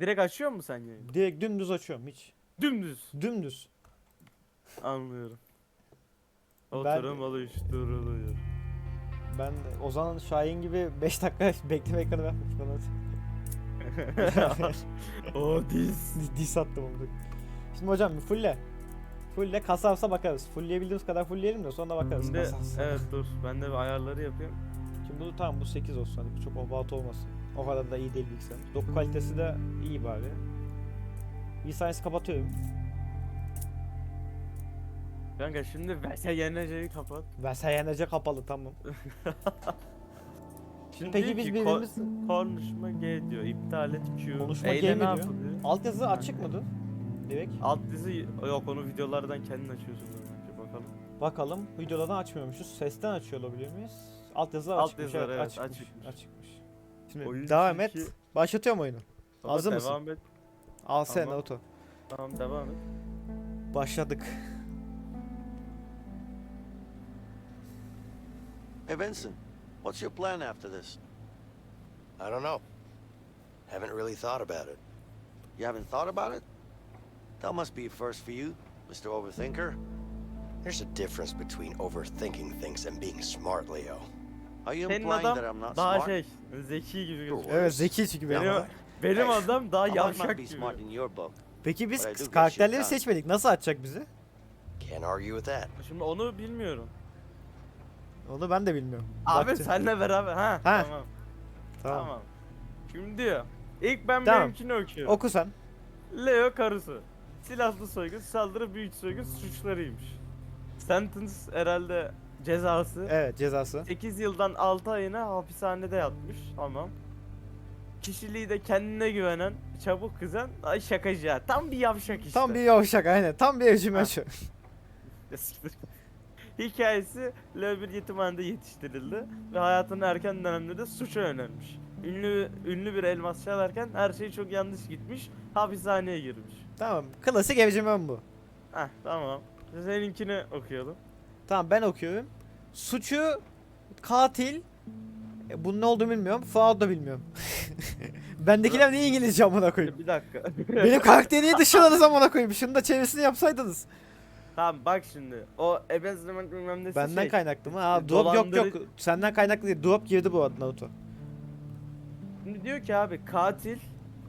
Direkt açıyor mu sen yayını? Direkt dümdüz açıyorum hiç. Dümdüz. Dümdüz. Anlıyorum. Ben- Oturum alıştırılıyor. Ben de Ozan Şahin gibi 5 dakika bekleme ekranı vermiş bana. o diz. Dis attım onu. Şimdi hocam bir fulle. Fulle kasarsa bakarız. Fullleyebildiğimiz kadar fullleyelim de sonra bakarız Şimdi kasarsa. evet dur ben de bir ayarları yapayım. Şimdi bu tamam bu 8 olsun hani çok obat olmasın. O kadar da iyi değil bilgisayar. Doku kalitesi de iyi bari. V-Science kapatıyorum. Kanka şimdi VSYNC'yi kapat. Ve SYNC kapalı tamam. Şimdi Peki biz birbirimiz- ko- konuşma G diyor. iptal et Q. Konuşma Eyle G mi diyor? yapılıyor? Alt yazı açık mıdır? Direkt. Alt dizi yok onu videolardan kendin açıyorsun önce bakalım. Bakalım. Videolardan açmıyormuşuz. Sesten açıyor olabilir miyiz? Alt yazılar Alt açıkmış. yazılar, evet, evet, açıkmış. açıkmış. açıkmış. Şimdi Oyun devam et. Başlatıyorum oyunu. Baba, Hazır mısın? devam et. Al sen Tamam. auto. Tamam devam et. Başladık. Hey, Vincent, what's your plan after this? I don't know. Haven't really thought about it. You haven't thought about it? That must be a first for you, Mr. Overthinker. There's a difference between overthinking things and being smart, Leo. Senin adam daha smart? şey zeki gibi gözüküyor. Evet zeki çünkü benim. Benim, adam daha yavşak gibi. smart in your book. Peki biz karakterleri seçmedik. Nasıl açacak bizi? Can't argue with that. Şimdi onu bilmiyorum. Onu ben de bilmiyorum. Abi Bakacağım. senle beraber ha, Ha, tamam. Tamam. Tamam. Şimdi. İlk ben Tamam. benimkini okuyorum. Oku sen. Leo karısı. Silahlı soygun, saldırı, büyük soygun suçlarıymış. Sentence herhalde cezası. Evet cezası. 8 yıldan 6 ayına hapishanede yatmış. Tamam. Kişiliği de kendine güvenen, çabuk kızan, ay şakacı ya. Tam bir yavşak işte. Tam bir yavşak aynen. Tam bir evcim Ha. açı. Ya siktir. Hikayesi Leo bir yetimhanede yetiştirildi ve hayatının erken dönemlerinde suça yönelmiş. Ünlü ünlü bir elmas çalarken her şey çok yanlış gitmiş, hapishaneye girmiş. Tamam. Klasik evcimen bu. Heh tamam. Seninkini okuyalım. Tamam ben okuyorum. Suçu katil e, bunun ne olduğunu bilmiyorum. Fuat da bilmiyorum. Bendekiler niye İngilizce amına koyayım? Bir dakika. Benim karakteri niye dışladınız amına koyayım? Şunu da çevirisini yapsaydınız. tamam bak şimdi. O ebezlemek bilmem nesi Benden şey. kaynaklı mı? Ha drop yok yok. Senden kaynaklı değil. Drop girdi bu arada Naruto. Şimdi diyor ki abi katil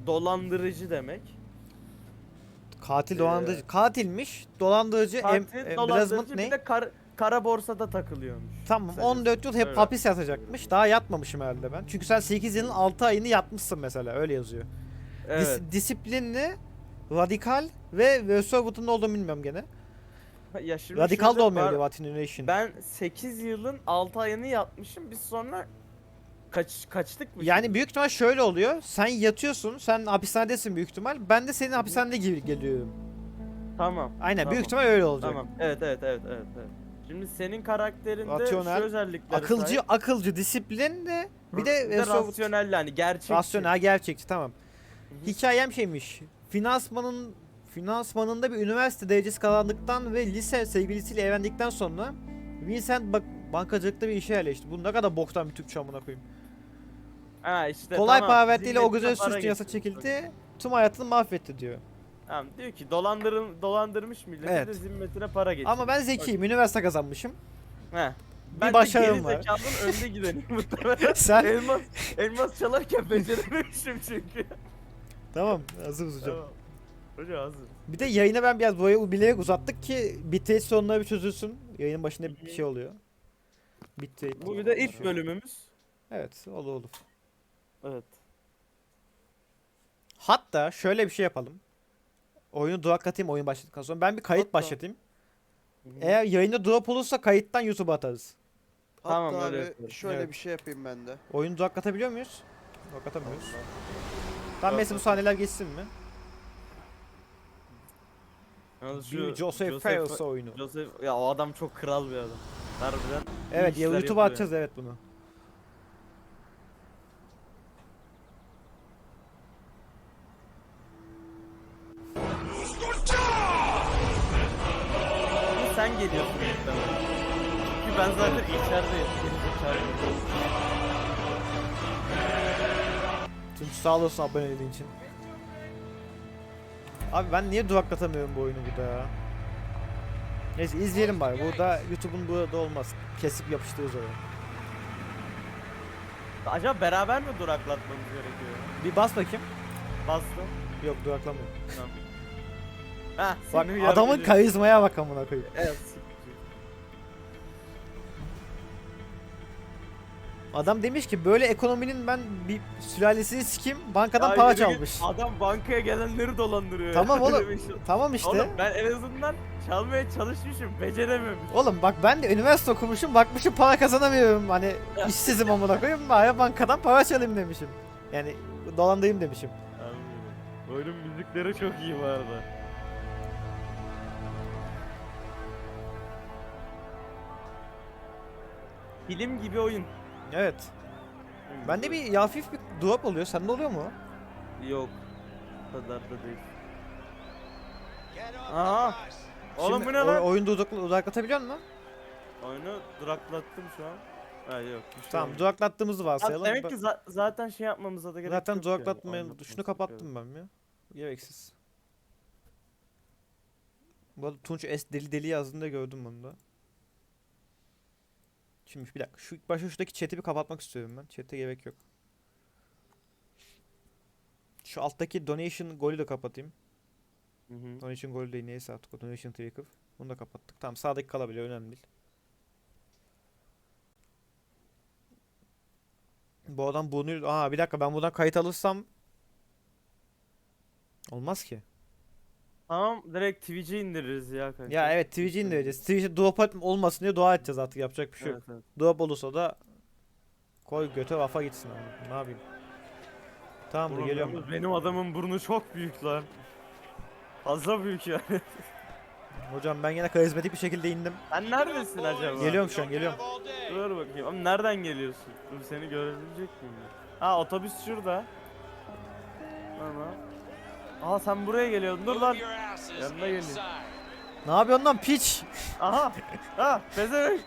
dolandırıcı demek. Katil Ee, dolandırıcı. Katilmiş. Dolandırıcı. Em, Katil embezzlement dolandırıcı ne? bir de kar, kara borsada takılıyormuş. Tamam Kısacası. 14 yıl hep Öyle. hapis yatacakmış. Daha yatmamışım herhalde ben. Çünkü sen 8 yılın 6 ayını yatmışsın mesela öyle yazıyor. Dis- Evet. disiplinli, radikal ve Reserved'ın ne olduğunu bilmiyorum gene. ya şimdi Radikal da var, olmayabilir Vatination. Ben 8 yılın 6 ayını yatmışım. Biz sonra kaç kaçtık mı? Yani şimdi? büyük ihtimal şöyle oluyor. Sen yatıyorsun, sen hapishanedesin büyük ihtimal. Ben de senin hapishanede gibi geliyorum. Tamam. Aynen tamam, büyük ihtimal öyle olacak. Tamam. Evet evet evet evet evet. Şimdi senin karakterinde Rasyonel, şu özellikler Akılcı, akılcı, disiplinli, bir de, bir de rasyonel yani gerçekçi. rasyonel, gerçekçi tamam. Hikayem şeymiş. Finansmanın finansmanında bir üniversite derecesi kazandıktan ve lise sevgilisiyle evlendikten sonra Vincent bak bankacılıkta bir işe yerleşti. Bu ne kadar boktan bir Türkçe amına koyayım. Ha işte Kolay tamam, para verdiğiyle o güzel suç dünyası getirdi. çekildi. Tüm hayatını mahvetti diyor. Tamam diyor ki dolandırın dolandırmış milleti Evet. de zimmetine para getirdi. Ama ben zekiyim. Üniversite kazanmışım. He. Bir Ben başarım var. geri zekalının önde gidenim muhtemelen. Sen elmas, elmas çalarken becerememişim çünkü. tamam hazırız hocam. Tamam. Hocam hazır. Bir de yayını ben biraz buraya bilerek uzattık ki bitrate sorunları bir çözülsün. Yayının başında bir şey oluyor. Bitrate. Bu bir de ilk bölümümüz. Evet olur olur. Evet. Hatta şöyle bir şey yapalım. Oyunu duraklatayım oyun başladıktan sonra. Ben bir kayıt Hatta- başlatayım. Eğer yayında drop olursa kayıttan YouTube'a atarız. Tamam, Hatta öyle abi yapalım. şöyle Evet. bir şey yapayım ben de. Oyunu duraklatabiliyor muyuz? Duraklatamıyoruz. Tamam mesela bu sahneler geçsin mi? Yalnız Bir Joseph Fares oyunu. Joseph ya o adam çok kral bir adam. Harbiden. Evet ya işler YouTube'a yapıyor. atacağız evet bunu. Ben zaten içerideyim. Tunç sağ olasın aboneliğin için. Abi ben niye duraklatamıyorum bu oyunu burada ya? Neyse izleyelim bari. Burada YouTube'un burada olmaz. Kesip yapıştırırız oraya. Acaba beraber mi duraklatmamız gerekiyor? Bir bas bakayım. Bastım. Yok duraklamıyor. Tamam. Heh, Bak adamın karizmaya bak amına koyayım. Evet. Adam demiş ki böyle ekonominin ben bir sülalesini sikeyim bankadan Ya para yürü git, çalmış. Adam bankaya gelenleri dolandırıyor. ya. Tamam oğlum. Öyle bir şey- Tamam işte. Oğlum ben en azından çalmaya çalışmışım. Becerememişim. Oğlum bak ben de üniversite okumuşum bakmışım para kazanamıyorum hani işsizim amına koyayım bari bankadan para çalayım demişim. Yani dolandırayım demişim. Anlıyorum. Oyunun müzikleri çok iyi bu arada. Film gibi oyun. Evet. Bende bir hafif bir drop oluyor. Sende oluyor mu? Yok. O kadar da değil. Aha. Oğlum Şimdi bu ne o- lan? Oyunu dudak, dudaklatabiliyor musun? Oyunu duraklattım şu an. Ha yok. bir şey Tamam olmadı. dudaklattığımızı Ya varsayalım. demek Ben- ki za- zaten şey yapmamıza da gerek zaten yok yani, şunu kapattım ben ya. Gereksiz. Bu arada Tunç S deli deli yazdığında gördüm bunu da. Şimdi bir dakika. Şu başta şuradaki chat'i bir kapatmak istiyorum ben. Chat'e gerek yok. Şu alttaki donation golü de kapatayım. Hı hı. Donation golü değil neyse artık o donation tracker. Bunu da kapattık. Tamam sağdaki kalabilir önemli değil. Bu adam bunu... Aa bir dakika ben buradan kayıt alırsam... Olmaz ki. Tamam direkt Twitch'e indiririz ya kanka. Ya evet Twitch'i indireceğiz. Twitch'e drop olmasın diye dua edeceğiz artık yapacak bir şey yok. Evet, evet. Drop olursa da koy göte vafa gitsin abi. Ne yapayım? Tamamdır Oğlum geliyorum. Benim adamın burnu çok büyük lan. Fazla büyük yani. Hocam ben yine karizmatik bir şekilde indim. Sen neredesin acaba? Geliyorum şu an geliyorum. Dur bakayım. Ama nereden geliyorsun? Dur seni görebilecek miyim? Ha otobüs şurada. Tamam. Aa sen buraya geliyorsun. Dur lan. Yanına geleyim. Ne yapıyorsun lan piç? Aha. Ha pezevenk.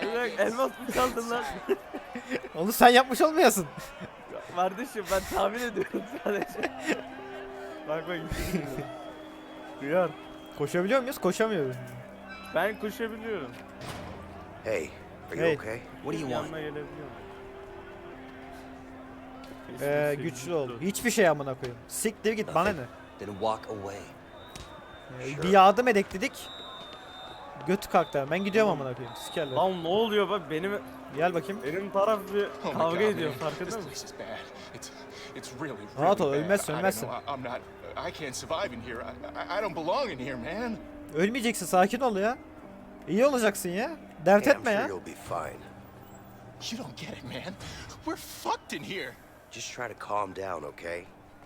Pezevenk elmas mı çaldın lan? Onu sen yapmış olmayasın. Kardeşim ben tahmin ediyorum sadece. bak bak. Duyar. Koşabiliyor muyuz? Koşamıyoruz. Ben koşabiliyorum. Hey, are you okay? What do you want? Yanına gelebiliyorum. Ee, güçlü ol. Hiçbir şey amına koyayım. Siktir git bana ne? Then walk away. Ee, bir yardım edek dedik. Götü kalktı. Ben gidiyorum amına koyayım. Sikerler. Lan ne oluyor bak benim Gel bakayım. benim taraf bir Oh kavga ediyor farkında mısın? Rahat ol, ölmezsin, ölmezsin. know, I- I'm not. I can't survive in here. I, I, I don't belong in here, man. Ölmeyeceksin sakin ol ya. İyi olacaksın ya. Dert etme ya. You don't get it, man. We're fucked in here. Just try to calm down, okay?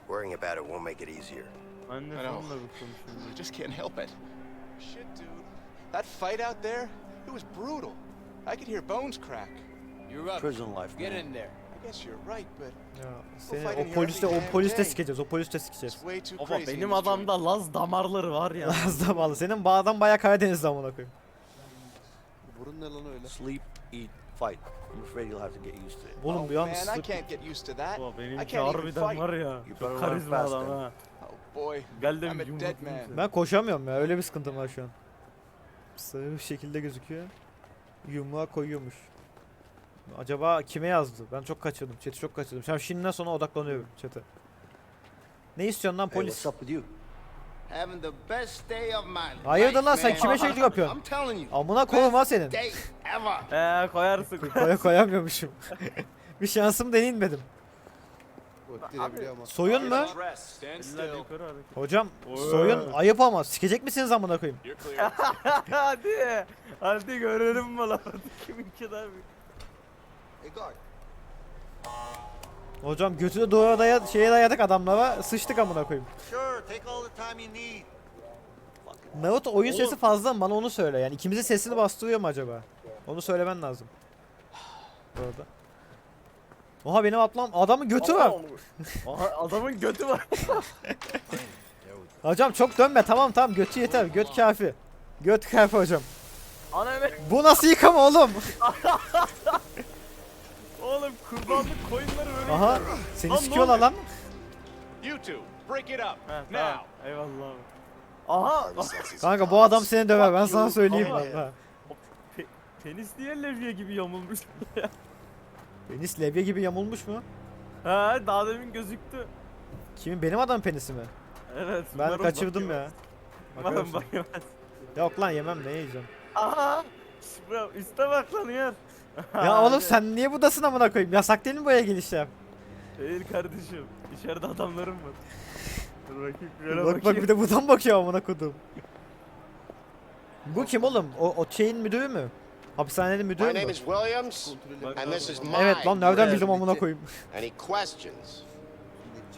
Worrying about it won't make it easier. I know. sonunda bir konuşuyorum. I just can't help it. Shit, dude. That fight out there, it was brutal. I could hear bones crack. You're up. Prison life, Get man. in there. I guess you're right, but Ya seni fight in o here poliste o poliste sikeceğiz. O poliste sikeceğiz. it's way too Baba crazy. in benim this joint. adamda Laz damarları var ya. Lazda bağlı. Senin bu adam bayağı Karadeniz'de amına koyayım. Burun ne lan öyle? Sleep, eat, fight. I'm afraid you'll have to get used to it. Oğlum oh, bir an man, I can't get used to that. I benimki can't even harbiden fight. var ya. You better Çok run karizma fast adam then. ha. Oh boy. Gel de I'm bir dead man. seni. Ben koşamıyorum ya. Öyle bir sıkıntım var şu an. Sarı bir şekilde gözüküyor. Yumruğa koyuyormuş. Acaba kime yazdı? Ben çok kaçırdım. Chat'i çok kaçırdım. Şimdi şimdiden sonra odaklanıyorum chat'e. Ne istiyorsun lan Hey, polis? what's up with you? Having the best day of my life. Hayırdır lan sen man. kime şekil yapıyorsun? I'm telling you. Amına koyayım ha senin. Day ever. Eee koyarsın. Koya koyamıyormuşum. bir şansım ama. Soyun mu? Stand Eller still. yukarı hareket. Hocam Oy. soyun ayıp ama sikecek misiniz amına koyayım? Hadi. Hadi görelim mi lan? Kiminki daha büyük. Hey, guard. Hocam götünü doğru daya şeye dayadık adamlara sıçtık amına koyayım. Sure, take all the time you need. Naruto oyun Oğlum. sesi fazla mı? Bana onu söyle. Yani ikimizin sesini bastırıyor mu acaba? Onu söylemen lazım. Bu arada. Oha benim atlam adamın götü var. Aha, adamın götü var. Hocam çok dönme tamam tamam götü yeter göt kafi. Göt kafi hocam. Ana ne? Bu nasıl yıkama oğlum? Oğlum kurbanlık koyunları böyle. Aha seni Lan ne sikiyorlar oluyor? lan. You two, Break it up. Ha, Now. tamam. Eyvallah abi. Aha! Kanka bu adam seni döver ben sana söyleyeyim Ama- valla. Pe- penis niye levye gibi yamulmuş? Penis levye gibi yamulmuş mu? ha daha demin gözüktü. Kimin benim adam penisi mi? Evet. Ben umarım kaçırdım bakayım. ya. Umarım Bakıyorsun. bakayım. Yok lan yemem ne yiyeceğim. Aha! Bro, üste bak lan yer. Ya oğlum sen niye buradasın amına koyayım? Yasak değil mi buraya gelişler? Değil kardeşim. İçeride adamlarım var. Dur bakayım. Şöyle Bak bak bakayım. bir de buradan bakıyor amına kodum. Bu kim oğlum? O, o şeyin müdürü mü? Hapishanenin müdürü My mü? name is Williams, and this is my Evet lan nereden bildim amına koyayım? Any questions?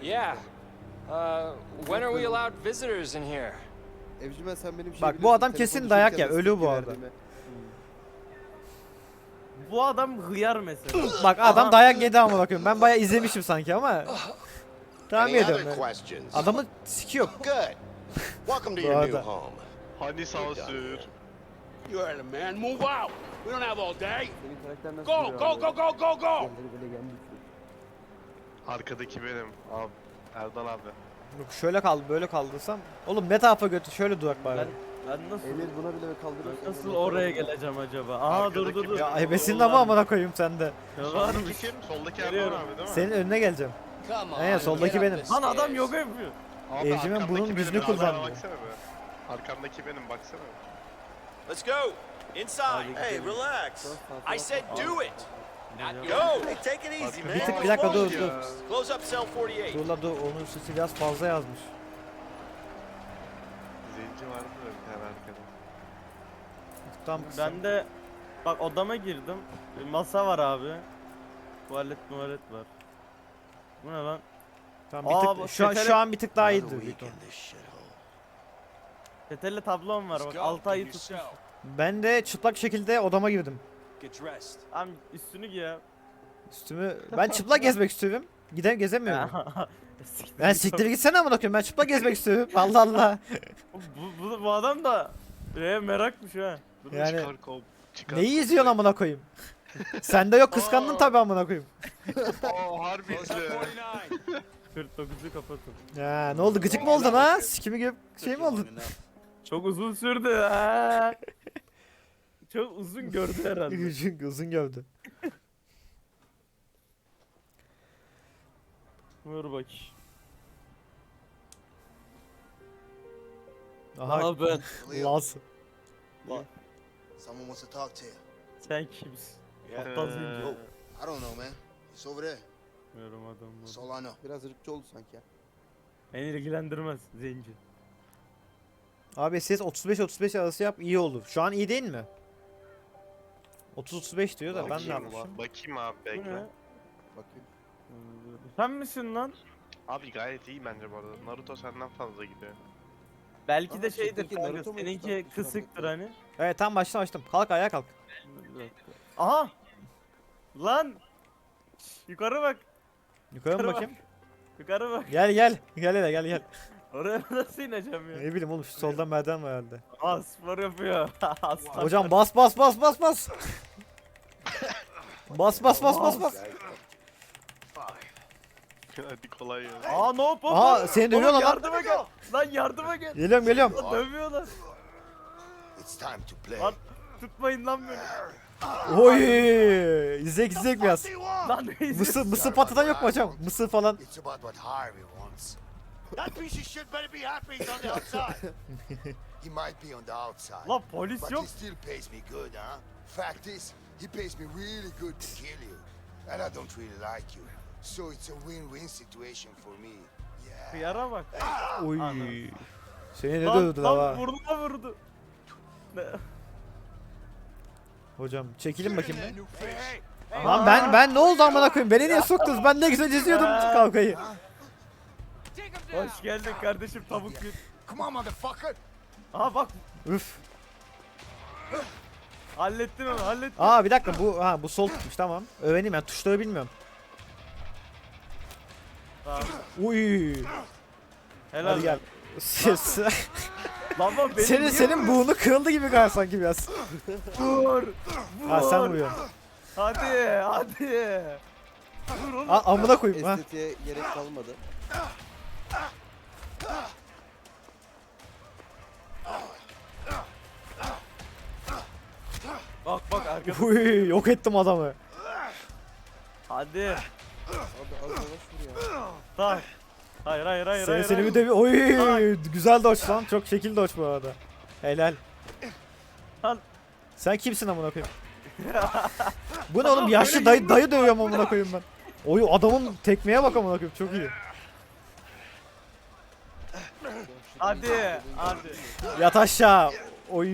Yeah. Uh, when are we allowed visitors in here? Evcimen sen benim şey Bak, bu adam kesin dayak düşürürken yer, nasıl ölü bu arada. verdiğimi. Bu adam hıyar mesela. Bak adam dayak yedi amına koyayım. Ben bayağı izlemişim sanki ama. Tahmin Any other ediyorum. yani. questions? Adamı sikiyor. Good. Welcome to your new arada- home. Hani sansür. You heard him, man. Move out. We don't have all day. Senin karakter nasıl Go, duruyor go, abi? go, go, go, go. Yerleri böyle gelmiş. Arkadaki benim. Abi. Erdal abi. Yok şöyle kaldı böyle kaldırsam. Oğlum ne tarafa götür şöyle durak bari. Ben, ben nasıl Emir buna bile kaldırırsa. ben nasıl oraya geleceğim acaba? Aha dur dur dur. Ya ebesinin ama amına koyayım sende. Ne Soldaki varmış? kim? Soldaki Geliyorum. abi değil mi? Senin önüne geleceğim. Come on. Ee, soldaki get up benim. the Lan adam stairs. yoga yapıyor. Abi Evcimen arkamdaki bunun benim, gücünü Erdal'a kullandı. Baksana be. Arkamdaki benim baksana. Let's go. Inside. Hey, relax. I said do it. Not Go. Hey, take it easy, Bir tık bir dakika dur dur. Close up cell 48. Dur la dur onun sesi biraz fazla yazmış. Zenci vardı da bir tane arkada. Tam kısa. Ben de bak odama girdim. Bir masa var abi. Tuvalet tuvalet var. Bu ne lan? Aa, bir bu tık, şu, an, şu an bir tık daha iyidir büyük ihtimal. tablom var bak 6 ayı tutmuş. Ben de çıplak şekilde odama girdim. Abi üstünü giy ya. Üstümü ben çıplak gezmek istiyorum. Gidem gezemiyorum. Siktir Ben git siktir gitsene amına koyayım. Ben çıplak gezmek istiyorum. Allah Allah. Bu, bu, bu adam da e, merakmış ha. Dur, Yani Çıkar kol. Çıkar neyi izliyorsun amına koyayım? Sende yok kıskandın tabi amına koyayım. Aa harbi Close up izle. 49. 49'u kapatın. Ya ne oldu gıcık mı oldun ha? Sikimi gibi şey mi oldun? Çok uzun sürdü ha. Çok uzun gördü herhalde. Uzun, uzun gövde. Vur bak. Aha Aha ben. Laz. Someone wants to talk to you. Sen kimsin? Aptal zenci. I don't know, man. It's over there. Bilmiyorum adamı. That's all I know. Biraz ırkçı oldu sanki ya. Beni ilgilendirmez zenci. Abi ses 35-35 arası yap iyi olur. Şu an iyi değil mi? 30-35 diyor da ben ne Bakayım, yapmışım? bakayım abi Bu ne? bekle. Bakayım. Sen misin lan? Abi gayet iyi bence bu arada. Naruto senden fazla gidiyor. Belki de şeydir şuradaki kanka. Naruto Seninki kısıktır hani. Evet tam baştan açtım. Kalk ayağa kalk. Aha! Lan! Yukarı bak. Yukarı mı Yukarı bakayım? Yukarı bak. Gel gel. Gel hele gel gel. Oraya nasıl ineceğim ya? Ne bileyim oğlum şu soldan merdiven var herhalde. Aa spor yapıyor. Aslan. Hocam bas bas bas bas bas. Bas bas bas bas bas. Hadi kolay gelsin. Aa no pop. Aa, seni dövüyorlar lan. Yardıma gel. Lan yardıma gel. Geliyorum geliyorum. Lan dövüyorlar. It's time to play. Lan tutmayın lan beni. Oy! İzlek izlek biraz. Lan ne Mısır, izliyorsun? mısır patlatan yok mu hocam? Mısır falan. It's about what Harvey wants. That piece of shit better be happy he's on the outside. he might be on the outside. Lan polis But yok. he still pays me good, huh? Fact is, he pays me really good to kill you. And I don't really like you. So it's a win-win situation for me. Yeah. Kıyara bak. Oy. Anladım. Seni ne Lan, dövdü lan lan ha? burnuma vurdu. Ne? Hocam çekilin bakayım bir. Lan ben ben ne oldu amına koyayım? Beni niye soktunuz? Ben ne güzel izliyordum kavgayı. Hoş geldin kardeşim tavuk gül. Come on, motherfucker! Aha bak Üf. hallettin onu hallettin. Aa bir dakika bu ha bu sol tutmuş tamam. Öğreneyim ben tuşları bilmiyorum. Uy. Helal. Hadi gel. Ses. Lan lan benim senin senin vuruyorsun? buğunu kırıldı gibi galiba sanki biraz. Vur. Vur. ha sen vuruyorsun. Hadi hadi. Vur oğlum. Ha amına koyayım ha. Estetiğe gerek kalmadı. Bak bak arkada. Uy yok ettim adamı. Hadi. Abi az yavaş vur ya. Tak. Hayır hayır hayır Seni hayır. seni hayır. bir de Oy, güzel dodge lan. Çok şekil dodge bu arada. Helal. Al. Sen kimsin amına koyayım? bu ne oğlum yaşlı dayı dayı dövüyorum amına koyayım ben. Oy adamın tekmeye bak amına koyayım çok iyi. Hadi. Hadi. Yat aşağı. Oy.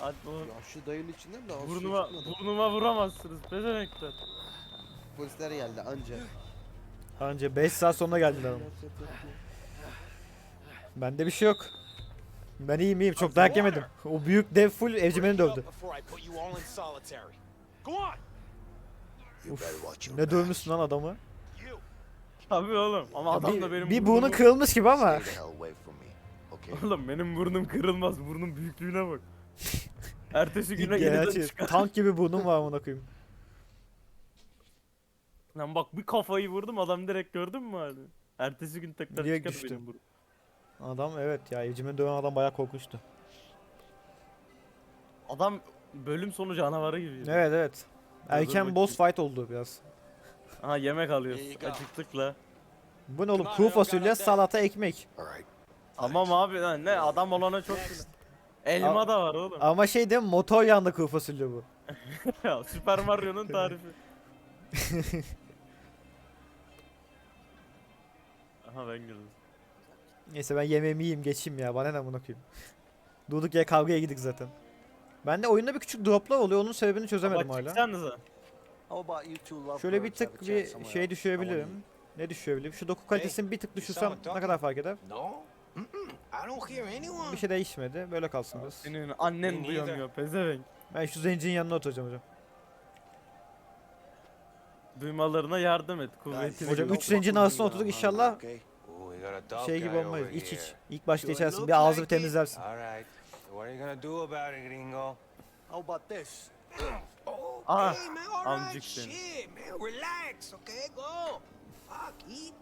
Hadi oğlum. Yaşlı dayının içinden de az şey Burnuma, çıkmadı. burnuma vuramazsınız. Pezevenkler. Polisler geldi anca. Anca 5 saat sonra geldiler ama. Bende bir şey yok. Ben iyiyim iyiyim çok dayak yemedim. O büyük dev full evcimeni dövdü. Ne dövmüşsün lan adamı? Tabii oğlum. Ama adam bir, da benim bir burnumu- burnu kırılmış gibi ama. Oğlum benim burnum kırılmaz. Burnun büyüklüğüne bak. Ertesi güne yeniden Gerçi çıkar. tank gibi burnum var amına koyayım. Lan bak bir kafayı vurdum adam direkt gördün mü hani? Ertesi gün tekrar Direkt çıkar düştü. benim burnum. Adam evet ya evcimeni döven adam bayağı korkunçtu. Adam bölüm sonu canavarı gibiydi. Evet evet. Erken bakayım. boss fight oldu biraz. Aha yemek you go. acıktıkla. Bu ne oğlum kuru fasulye salata ekmek. Tamam abi lan ne adam olana çok güzel. Elma da var oğlum. Ama şey değil mi motor yandı kuru fasulye bu. Ya, Super Mario'nun tarifi. Aha ben girdim. Neyse ben yemeğimi yiyeyim geçeyim ya bana ne amına koyayım. Durduk ya kavgaya gidik zaten. Bende oyunda bir küçük droplar oluyor onun sebebini çözemedim Bak hala. çıksanıza. Şöyle bir tık bir şey düşürebilirim. Ne düşürebilirim? Şu doku kalitesini bir tık düşürsem ne kadar fark eder? No. Mm-mm. I don't hear anyone. Bir şey değişmedi. Böyle kalsın biraz. Senin annen duyamıyor pezevenk. Ben şu zencinin yanına oturacağım hocam. Duymalarına yardım et. Kuvvetini Hocam gör. 3 zencinin arasına oturduk inşallah şey gibi olmayız. İç iç. İlk başta içersin bir ağzını temizlersin. Ah, hey, man, all right, amcık seni. shit, man, relax, okay, go. Fuck, eat.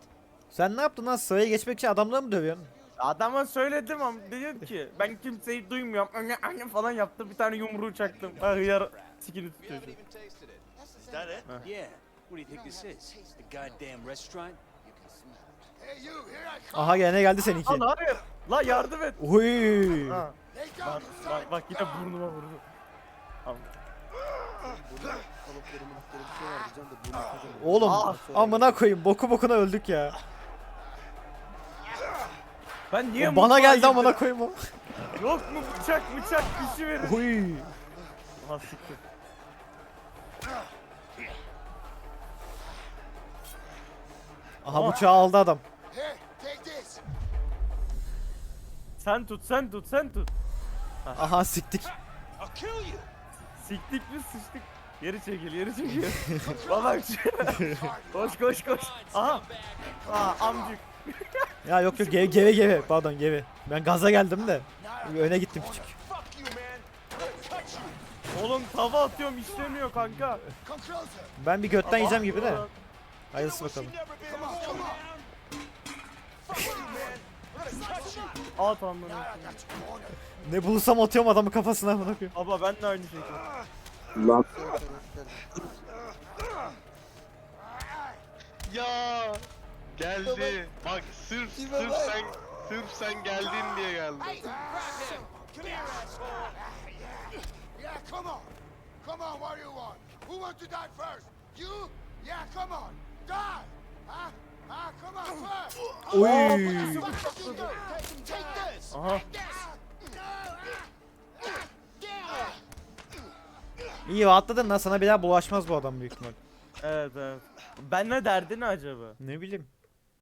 Sen ne yaptın lan sıraya geçmek için adamları mı dövüyorsun? Adama söyledim ama dedim ki ben kimseyi duymuyorum. Anne anne falan yaptı. Bir tane yumruğu çaktım. Ha hıyar sikini tutuyor. Is that it? Yeah. What do you think this is? The goddamn restaurant? Hey, you, here I come. Aha gene geldi seninki. Lan hayır. La yardım et. Uy. Ha. Bak, bak, bak yine burnuma vurdu. Tamam. Oğlum Ah. amına koyayım boku bokuna öldük ya. Ben niye O bana mutfağa geldi girdim? amına koyayım o. Yok mu bıçak bıçak dişi verin. Uy. Ha siktir. Aha bıçağı aldı adam. Here, take this. Sen tut sen tut sen tut. Aha siktik. I'll kill you. Siktik mi sıçtık. Geri çekil geri çekil. Baba koş koş koş. Aha. Aa amcık. Ya yok yok geve geve geve pardon geve. Ben gaza geldim de. Öne gittim küçük. Oğlum tava atıyorum işlemiyor kanka. Ben bir götten yiyeceğim gibi de. Hayırlısı bakalım. At cornered. Ne bulursam atıyorum adamın kafasına amına koyayım. Baba ben de aynı şekilde. Ya geldi. Bak sırf sırf sen sırf sen geldin diye geldi. Hey, grab him. Come here, asshole. Yeah, come on. Come on, what do you want? Who wants to die first? You? Yeah, come on. Die. Huh? Huh? Come on, first. You do? Take, this. Aha. İyi rahatladın lan sana bir daha bulaşmaz bu adam büyük ihtimal. Evet evet. Ben ne derdi ne acaba? Ne bileyim.